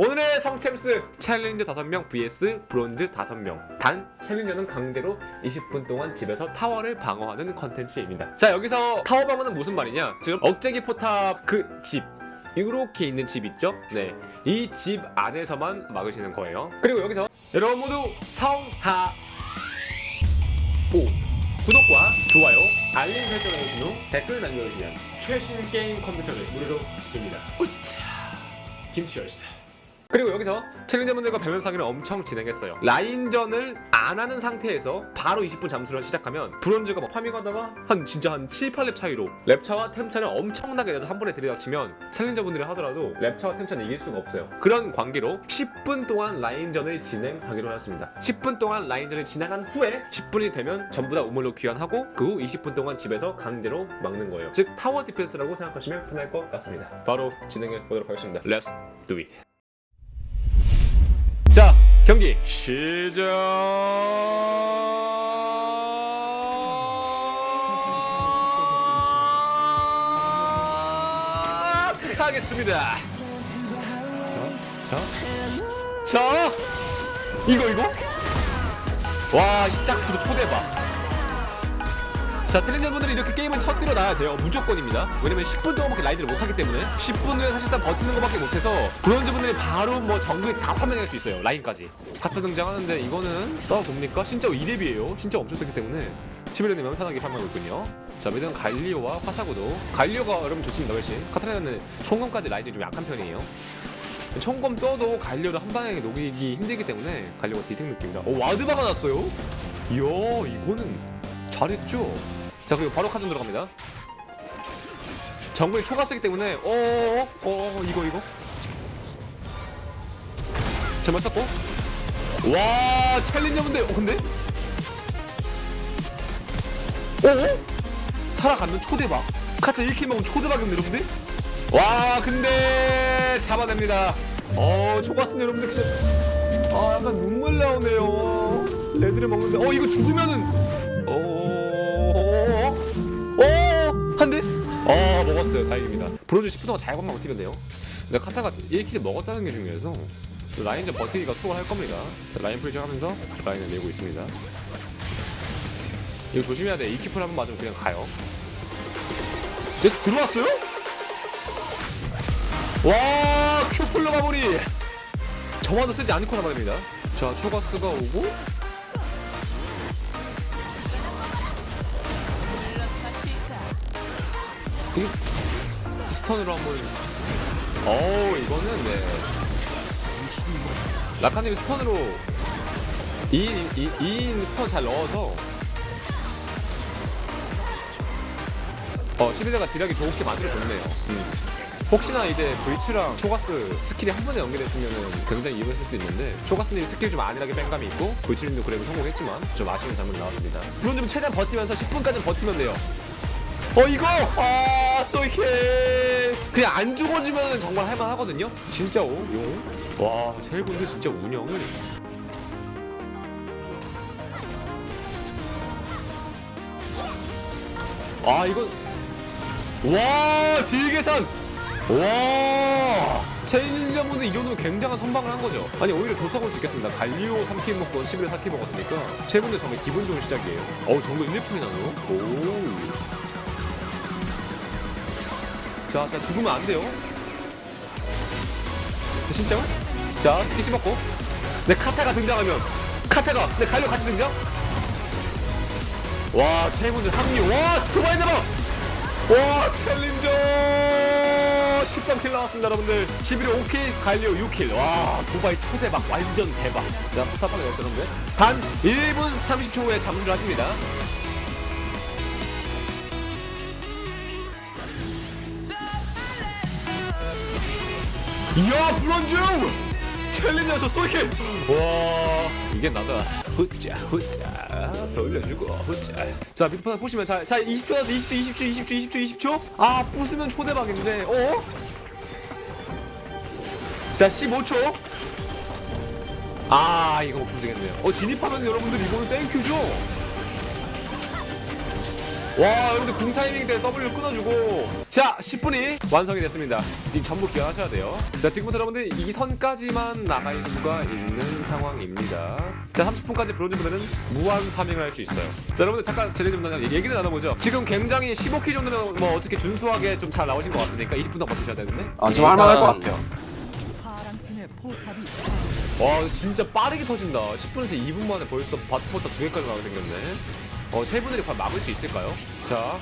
오늘의 성챔스 챌린저 5명 vs 브론즈 5명 단 챌린저는 강제로 20분 동안 집에서 타워를 방어하는 컨텐츠입니다 자 여기서 타워 방어는 무슨 말이냐 지금 억제기 포탑 그집 이렇게 있는 집 있죠? 네. 이 집 안에서만 막으시는 거예요. 그리고 여기서 여러분 모두 성하 오 구독과 좋아요, 알림 설정을 해주신 후 댓글 남겨주시면 최신 게임 컴퓨터를 무료로 드립니다. 우차 김치 열쇠. 그리고 여기서 챌린저분들과 밸런스 하기를 엄청 진행했어요. 라인전을 안 하는 상태에서 바로 20분 잠수를 시작하면 브론즈가 막 파밍하다가 한 진짜 한 7, 8렙 차이로 랩차와 템차를 엄청나게 내서 한 번에 들이닥치면 챌린저분들이 하더라도 랩차와 템차는 이길 수가 없어요. 그런 관계로 10분 동안 라인전을 진행하기로 하였습니다. 10분 동안 라인전을 지나간 후에 10분이 되면 전부 다 우물로 귀환하고 그 후 20분 동안 집에서 강제로 막는 거예요. 즉 타워 디펜스라고 생각하시면 편할 것 같습니다. 바로 진행해 보도록 하겠습니다. Let's do it. 자 경기 시작 하겠습니다. 자, 자, 자, 이거 이거. 와, 시작부터 초대박. 자, 챌린저분들이 이렇게 게임을 터뜨려 놔야 돼요. 무조건입니다. 왜냐면 10분 동안밖에 라이드를 못하기 때문에 10분 후에 사실상 버티는 것밖에 못해서 브론즈 분들이 바로 뭐 정글 다 파밍할 수 있어요. 라인까지. 카타 등장하는데 이거는 싸워봅니까? 진짜 2렙이에요. 진짜 엄청 세기 때문에 11년이면 편하게 파밍하고 있군요. 자, 미드는 갈리오와 파타고도. 갈리오가 여러분 좋습니다, 훨씬. 카타리나는 총검까지 라이드 좀 약한 편이에요. 총검 떠도 갈리오를 한 방에 녹이기 힘들기 때문에 갈리오가 디텍 느낌이다. 오, 와드바가 났어요? 이야, 이거는 잘했죠? 자 그리고 바로 카전 들어갑니다. 정글이 초가 쓰기 때문에 어어어 어, 이거 이거. 정말 썼고. 와 챌린저분들 어 근데? 어? 살아가면 초대박. 카트 1킬 먹으면 초대박이었네 여러분들. 와 근데 잡아냅니다. 어 초가 쓴 여러분들. 진짜. 아 약간 눈물 나오네요. 레드를 먹는데. 어 이거 죽으면은 어 먹었어요. 다행입니다. 브론즈 10분 동안 잘만 버티면 돼요. 근데 카타가 1킬 먹었다는 게 중요해서 라인전 버티기가 수월할 겁니다. 자, 라인 프리징 하면서 라인을 내고 있습니다. 이거 조심해야 돼. 2킵을 한번 맞으면 그냥 가요. 제스 들어왔어요? 와 큐플러 마무리! 저만도 쓰지 않고 나버립니다. 자 초가스가 오고. 이 스턴으로 한번 어우 이거는 네. 라카님이 스턴으로 2인, 2인, 2인 스턴 잘 넣어서. 어 11대가 딜하기 좋게 만들어줬네요. 음. 혹시나 이제 브이츠랑 초가스 스킬이 한 번에 연결됐으면 굉장히 이용했을 수도 있는데 초가스님이 스킬 좀 안일하게 뺀감이 있고 브이츠님도 그래도 성공했지만 좀 아쉬운 장면이 나왔습니다. 브론즈는 최대한 버티면서 10분까지 버티면 돼요 어 이거? 아 쏘이케 그냥 안 죽어지면 정말 할만하거든요? 진짜 오용와 셀분들 진짜 운영을 아 이거. 와 딜계산. 와. 챌린저분은 이 정도면 굉장한 선방을 한 거죠. 아니 오히려 좋다고 할 수 있겠습니다. 갈리오 3킬 먹고 11에 4킬 먹었으니까. 챌분들 정말 기분 좋은 시작이에요. 어우 정글 1렙팀이 나네요? 오 자, 자, 죽으면 안 돼요. 진짜요? 자, 스키 씹었고. 내 카타가 등장하면. 카타가, 내 갈려 같이 등장? 와, 세 분들 합류. 와, 스토바이 대박! 와, 챌린저! 13킬 나왔습니다, 여러분들. 11에 5킬, 갈리오 6킬. 와, 도바이 초대박. 완전 대박. 자, 포탑하게 여러분들. 단 1분 30초 후에 잠수를 하십니다. 이야 브론즈 챌린저에서 쏠킬 와 이게 나다. 후짜 후짜 돌려주고 후짜 자 미드파다 보시면 자, 자 20초 나서 20초 20초 20초 20초 20초. 아 부수면 초대박인데 어? 자 15초. 아 이거 못 부수겠네요. 어 진입하면 여러분들 이거는 땡큐죠 와 여러분들 궁 타이밍 때 W 끊어주고. 자 10분이 완성이 됐습니다. 이 전부 기억하셔야 돼요. 자 지금부터 여러분들 이 선까지만 나갈 수가 있는 상황입니다. 자 30분까지 브론즈 분들은 무한 파밍을 할 수 있어요. 자 여러분들 잠깐 젤리 좀 얘기를 나눠보죠. 지금 굉장히 15키 정도면 뭐 어떻게 준수하게 좀 잘 나오신 것 같으니까 20분 더 버티셔야 되는데. 아, 좀 할만할 것 같아요. 와 진짜 빠르게 터진다. 10분에서 2분 만에 벌써 바트포터 두 개까지 나오게 생겼네 어, 세 분들이 과연 막을 수 있을까요? 자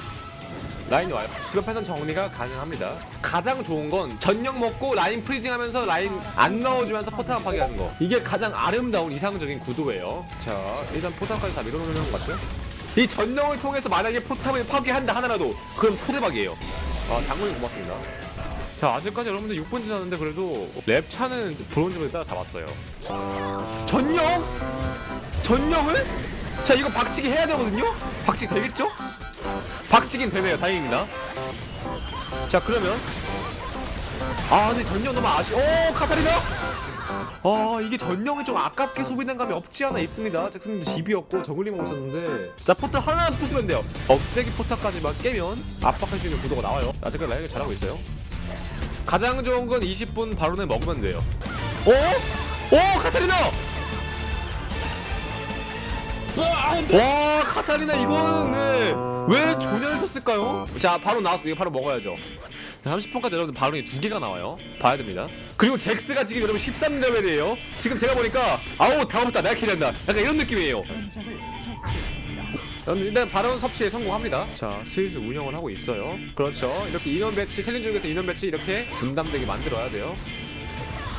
라인 와요 집앞 패턴 정리가 가능합니다 가장 좋은 건 전력 먹고 라인 프리징 하면서 라인 안 넣어주면서 포탑 파괴하는 거 이게 가장 아름다운 이상적인 구도예요 자 일단 포탑까지 다 밀어놓는 것 같죠? 이 전령을 통해서 만약에 포탑을 파괴한다 하나라도 그럼 초대박이에요 아 장군님 고맙습니다 자 아직까지 여러분들 6분 지났는데 그래도 랩차는 브론즈를 따라 잡았어요 전령? 전령을? 자 이거 박치기 해야 되거든요? 박치기 되겠죠? 박치긴 되네요 다행입니다 자 그러면 아 근데 전령 너무 아쉬워 오 카타리나? 아 이게 전령이 좀 아깝게 소비된 감이 없지 않아 있습니다 잭슨님도 집이었고 저글링 오셨는데 자 포트 하나만 부수면 돼요 억제기 포탑까지만 깨면 압박할 수 있는 구도가 나와요 아직까지 라이가 잘하고 있어요 가장 좋은 건 20분 바로 내 먹으면 돼요 오? 오 카타리나! 와 카타리나 이거는 네. 왜 조냐를 썼을까요? 자 바로 나왔어 이거 바로 먹어야죠. 30분까지 여러분들 바론이 두 개가 나와요. 봐야 됩니다. 그리고 잭스가 지금 여러분 13레벨이에요. 지금 제가 보니까 아우 다음부터 내가 캐리한다. 약간 이런 느낌이에요. 여러분 일단 바론 섭취에 성공합니다. 자 슬슬 운영을 하고 있어요. 그렇죠. 이렇게 인원 배치 챌린저에서 인원 배치 이렇게 분담되게 만들어야 돼요.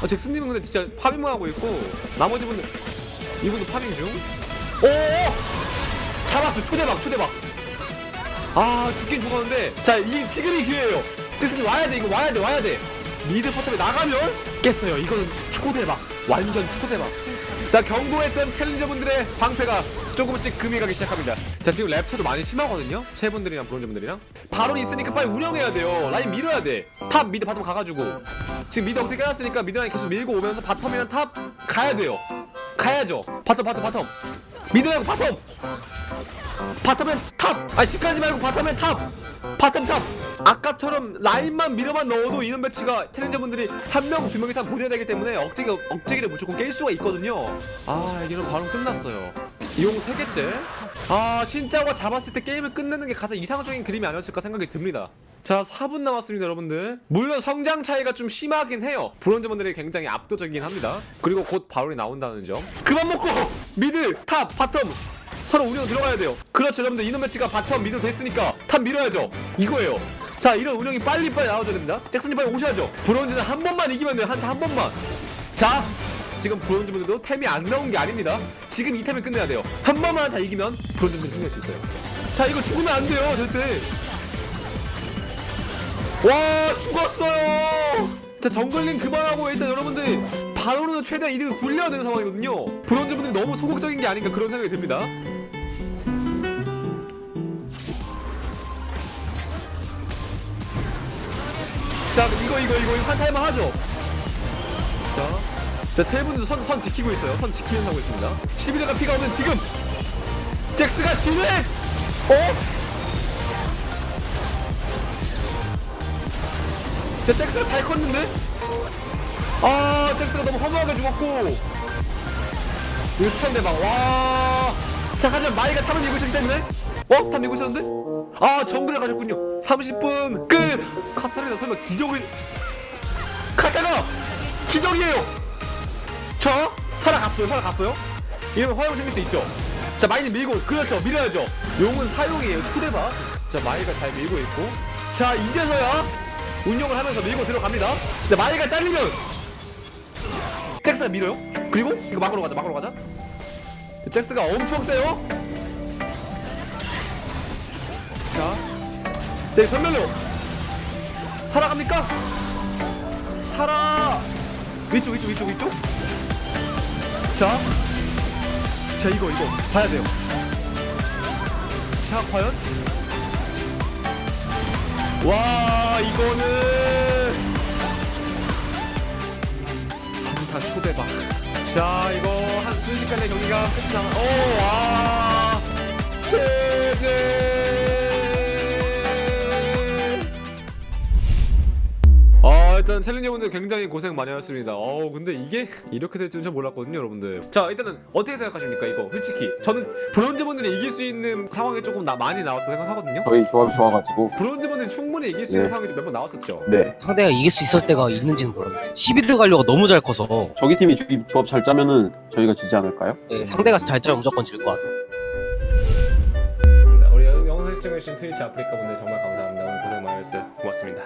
어, 잭스님은 근데 진짜 파밍만 하고 있고 나머지 분들 이분도 파밍 중 오! 잡았어. 초대박 초대박. 아 죽긴 죽었는데. 자이 지금이 기회예요. 잭스님 와야 돼 이거 와야 돼 와야 돼. 미드 포탑에 나가면 깼어요. 이거는 초대박. 완전 초대박. 자 경고했던 챌린저분들의 방패가 조금씩 금이 가기 시작합니다. 자 지금 랩차도 많이 심하거든요? 채분들이랑 브론즈분들이랑. 바론이 있으니까 빨리 운영해야 돼요. 라인 밀어야 돼탑 미드 바텀 가가지고. 지금 미드 억제 깨놨으니까 미드 라인 계속 밀고 오면서 바텀이랑 탑 가야 돼요. 가야죠. 바텀 바텀 바텀 미드 라인 바텀 바텀엔 탑! 아니 집까지 말고 바텀엔 탑! 바텀 탑! 아까처럼 라인만 밀어만 넣어도 인원 배치가 챌린저분들이 한 명, 두 명 이상 보내야 되기 때문에 억제기, 억제기를 무조건 깰 수가 있거든요 아 여기는 바로 끝났어요 이용 3개째 아 신짜오가 잡았을 때 게임을 끝내는 게 가장 이상적인 그림이 아니었을까 생각이 듭니다 자 4분 남았습니다 여러분들 물론 성장 차이가 좀 심하긴 해요 브론즈 분들이 굉장히 압도적이긴 합니다 그리고 곧 바론이 나온다는 점 그만 먹고 미드 탑 바텀 서로 운영 들어가야 돼요. 그렇죠, 여러분들 인원 매치가 바텀 미드 됐으니까 탑 밀어야죠. 이거예요. 자, 이런 운영이 빨리빨리 나와줘야 됩니다. 잭슨님 빨리 오셔야죠. 브론즈는 한 번만 이기면 돼요. 한타 한 번만. 자, 지금 브론즈 분들도 템이 안 나온 게 아닙니다. 지금 이 템을 끝내야 돼요. 한 번만 다 이기면 브론즈는 승리할 수 있어요. 자, 이거 죽으면 안 돼요, 절대. 와, 죽었어요. 자, 정글링 그만하고 일단 여러분들 바로는 최대한 이득을 굴려야 되는 상황이거든요. 브론즈 분들이 너무 소극적인 게 아닌가 그런 생각이 듭니다. 자 이거 이거 이거 이거 한 타임만 하죠 자, 자 체분도 선, 선 지키고 있어요 선 지키면서 하고 있습니다 11대가 피가 없는 지금 잭스가 진행 어? 자 잭스가 잘 컸는데? 아 잭스가 너무 허무하게 죽었고. 수천 대박. 와 자 하지만 마이가 탑을 밀고 있기 때문에 어? 탑 밀고 있었는데? 아 정글에 가셨군요. 30분 끝! 카타리나 설마 기적을 카타가 기적이에요! 저? 살아갔어요 살아갔어요? 이러면 화용 생길 수 있죠. 자 마이는 밀고 그렇죠. 밀어야죠. 용은 사용이에요. 초대박. 자 마이가 잘 밀고 있고. 자 이제서야 운영을 하면서 밀고 들어갑니다. 근데 마이가 잘리면 잭스가 밀어요? 그리고 이거 막으러 가자 막으러 가자. 잭스가 엄청 세요. 자, 네 전멸로. 살아갑니까? 살아. 위쪽 위쪽 위쪽 위쪽. 자, 자 이거 이거 봐야 돼요. 자 과연 와 이거는 한타 초대박. 자 이거 한 순식간에 경기가 끝이 나. 오와 체제 일단 챌린저분들 굉장히 고생 많이 하셨습니다. 어우 근데 이게 이렇게 될 줄은 전 몰랐거든요, 여러분들. 자 일단은 어떻게 생각하십니까 이거? 솔직히 저는 브론즈분들이 이길 수 있는 상황이 조금 나, 많이 나왔다 생각하거든요. 저희 조합이 좋아가지고 브론즈분들이 충분히 이길 수 있는 네. 상황이 몇 번 나왔었죠. 네 상대가 이길 수 있을 때가 있는지는 모르겠어요. 11을 가려고 너무 잘 커서 저기 팀이 조합, 조합 잘 짜면은 저희가 지지 않을까요? 네, 상대가 잘 짜면 무조건 질 것 같아요. 우리 영상 시청해주신 트위치 아프리카 분들 정말 감사합니다. 오늘 고생 많으셨어요. 고맙습니다.